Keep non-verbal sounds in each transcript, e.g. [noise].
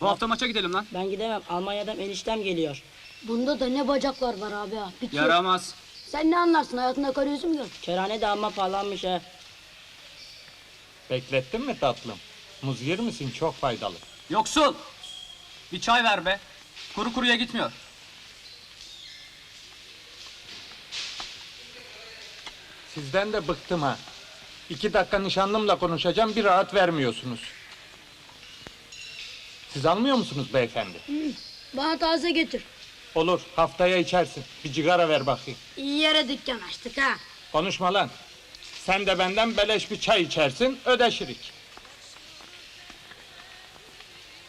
Bu hafta maça gidelim lan. Ben gidemem. Almanya'dan eniştem geliyor. Bunda da ne bacaklar var abi ha. Bitiyor. Yaramaz. Sen ne anlarsın hayatında karı yüzü mü gördün? Kerane de amma pahalanmış ha. Beklettin mi tatlım? Muz yer misin? Çok faydalı. Yoksul. Bir çay ver be. Kuru kuruya gitmiyor. Sizden de bıktım ha. İki dakika nişanlımla konuşacağım, bir rahat vermiyorsunuz. Siz almıyor musunuz beyefendi? Bana taze getir. Olur, haftaya içersin. Bir cigara ver bakayım. İyi yere dükkan açtık ha. Konuşma lan. Sen de benden beleş bir çay içersin, ödeşirik.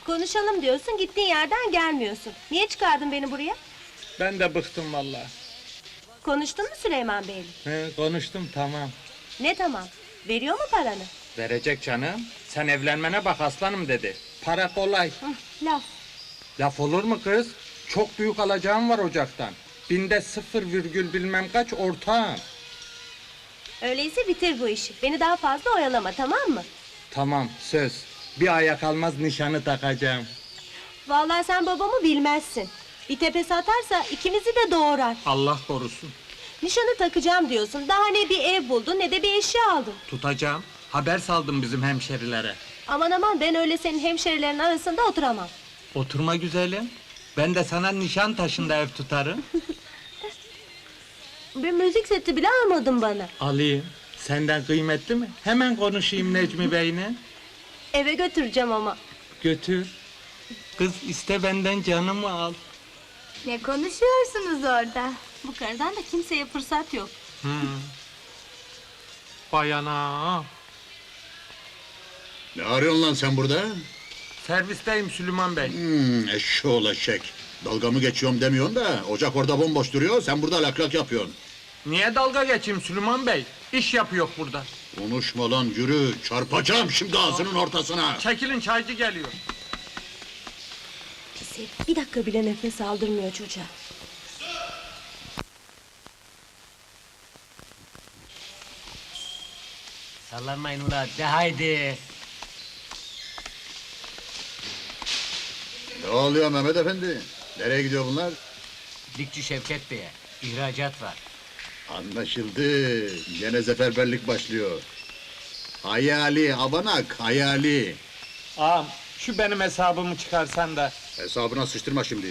Konuşalım diyorsun, gittiğin yerden gelmiyorsun. Niye çıkardın beni buraya? Ben de bıktım vallahi. Konuştun mu Süleyman Bey'le? He, konuştum tamam. Ne tamam? Veriyor mu paranı? Verecek canım. Sen evlenmene bak aslanım dedi. Para kolay. Hı, laf. Laf olur mu kız? Çok büyük alacağım var ocaktan. Binde sıfır virgül bilmem kaç ortağım. Öyleyse bitir bu işi. Beni daha fazla oyalama tamam mı? Tamam söz. Bir aya kalmaz nişanı takacağım. Vallahi sen babamı bilmezsin. Bir tepesi atarsa ikimizi de doğurar. Allah korusun. Nişanı takacağım diyorsun. Daha ne bir ev buldun ne de bir eşya aldın. Tutacağım. Haber saldım bizim hemşerilere. Aman aman ben öyle senin hemşerilerin arasında oturamam. Oturma güzelim. Ben de sana nişan taşında ev tutarım. [laughs] Bir müzik seti bile almadın bana. Alayım. Senden kıymetli mi? Hemen konuşayım Necmi [laughs] Bey'le. Eve götüreceğim ama. Götür. Kız iste benden canımı al. Ne konuşuyorsunuz orada? Bu karıdan da kimseye fırsat yok. Bayana. Ne arıyorsun lan sen burada? Servisteyim Süleyman Bey. Hmm, eşşoğlu eşek. Dalga mı geçiyorum demiyorsun da ocak orada bomboş duruyor sen burada lak lak yapıyorsun. Niye dalga geçeyim Süleyman Bey? İş yapıyor burada. Konuşma lan yürü çarpacağım şimdi ağzının ortasına. Çekilin çaycı geliyor. Pis herif. Bir dakika bile nefes aldırmıyor çocuğa. Sallanmayın ulan de haydi. Ne oluyor Mehmet Efendi? Nereye gidiyor bunlar? Dikçi Şevket Bey'e ihracat var. Anlaşıldı. Gene seferberlik başlıyor. Hayali, avanak, hayali. Ağam şu benim hesabımı çıkarsan da. Hesabına sıçtırma şimdi.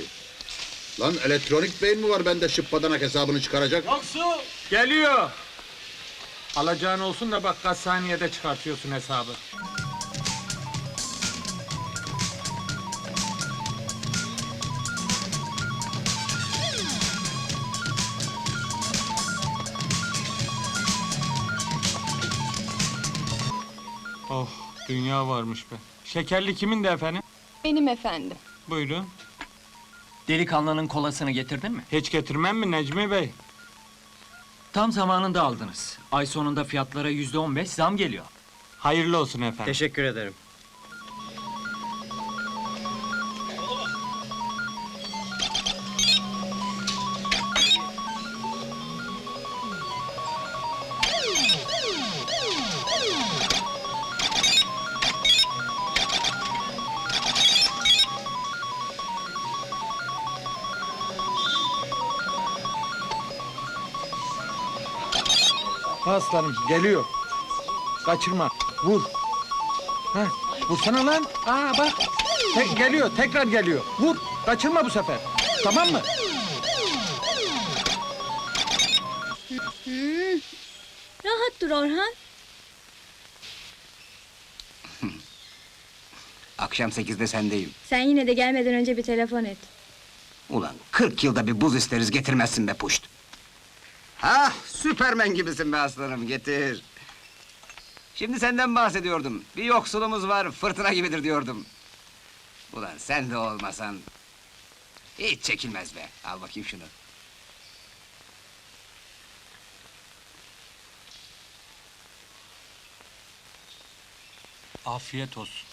Lan elektronik beyin mi var bende şıppadanak hesabını çıkaracak? Yoksu geliyor. Alacağın olsun da bak kaç saniyede çıkartıyorsun hesabı. Dünya varmış be. Şekerli kimin de efendim? Benim efendim. Buyurun. Delikanlının kolasını getirdin mi? Hiç getirmem mi Necmi Bey? Tam zamanında aldınız. Ay sonunda fiyatlara yüzde on beş zam geliyor. Hayırlı olsun efendim. Teşekkür ederim. Aslanım geliyor. Kaçırma. Vur. Ha, vursana lan. Aa bak. Te- geliyor, tekrar geliyor. Vur. Kaçırma bu sefer. Tamam mı? Rahat dur Orhan. [laughs] Akşam sekizde sendeyim. Sen yine de gelmeden önce bir telefon et. Ulan 40 yılda bir buz isteriz getirmezsin be puşt. Ha, süpermen gibisin be aslanım getir. Şimdi senden bahsediyordum. Bir yoksulumuz var fırtına gibidir diyordum. Ulan sen de olmasan... Hiç çekilmez be. Al bakayım şunu. Afiyet olsun.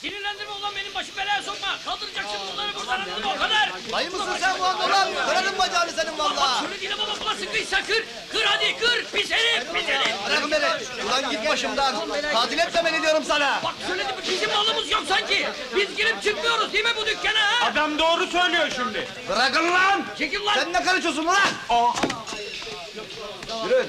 Sinirlendirme ulan benim başı belaya sokma. Kaldıracaksın bunları buradan anladın mı o kadar. Dayı mısın sen bu anda lan? Kırarım bacağını senin vallahi. Şöyle dile sıkıysa kır. Kır hadi kır. Pis herif pis herif. Bırakın beni. Ulan git başımdan. Katil etme beni diyorum sana. Bak söyledim bizim malımız yok sanki. Biz çıkmıyoruz değil mi bu dükkana ha? Adam doğru söylüyor şimdi. Bırakın lan! Çekil lan! Sen ne karışıyorsun lan? Aa, Yürü.